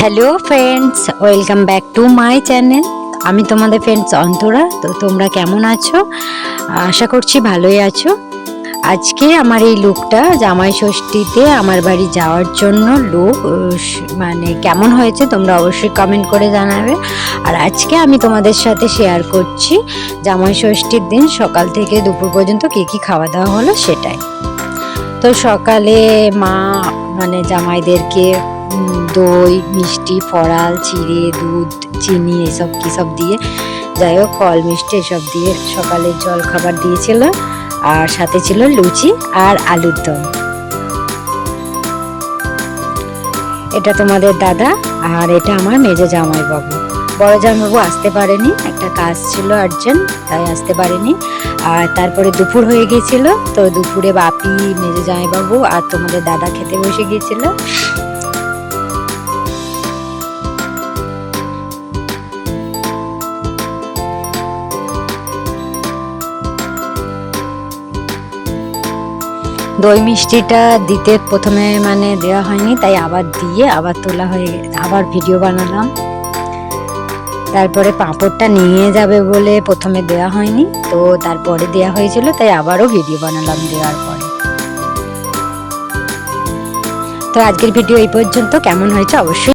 Hello friends welcome back to my channel আমি তোমাদের friends Antara, তো তোমরা কেমন আছো? আশা করছি ভালোই আছো। আজকে আমার এই লুকটা জামাই ষষ্ঠীতে আমার বাড়ি যাওয়ার জন্য লুক মানে কেমন হয়েছে তোমরা অবশ্যই কমেন্ট করে জানাবে। আর আজকে আমি তোমাদের সাথে শেয়ার করছি জামাই ষষ্ঠীর দিন সকাল থেকে দুপুর পর্যন্ত কী কী খাওয়া দাওয়া হলো সেটাই। তো সকালে মা মানে জামাইদেরকে দই, মিষ্টি, ফড়াল, চিড়ে, দুধ, চিনি এসব কী সব দিয়ে? যাই হোক ফল, মিষ্টি এসব দিয়ে সকালে জল খাবার দিয়েছিল। আর সাথে ছিল লুচি আর আলুর দম। এটা তোমাদের দাদা আর এটা আমার মেজো জামাইবাবু। বড় জামাইবাবু আসতে পারেনি, একটা কাজ ছিল আর্জেন্ট তাই আসতে পারেনি। আর তারপরে দুপুর হয়ে গিয়েছিল, তো দুপুরে বাপি, মেজো জামাইবাবু আর তোমাদের দাদা খেতে বসে গিয়েছিল। দই মিষ্টিটা দিতে প্রথমে মানে দেওয়া হয়নি, তাই আবার দিয়ে আবার তোলা হয়ে আবার ভিডিও বানালাম। তারপরে পাঁপড়টা নিয়ে যাবে বলে প্রথমে দেওয়া হয়নি, তো তারপরে দেওয়া হয়েছিল, তাই আবারও ভিডিও বানালাম দেওয়ার পরে। তো আজকের ভিডিও এই পর্যন্ত, কেমন হয়েছে অবশ্যই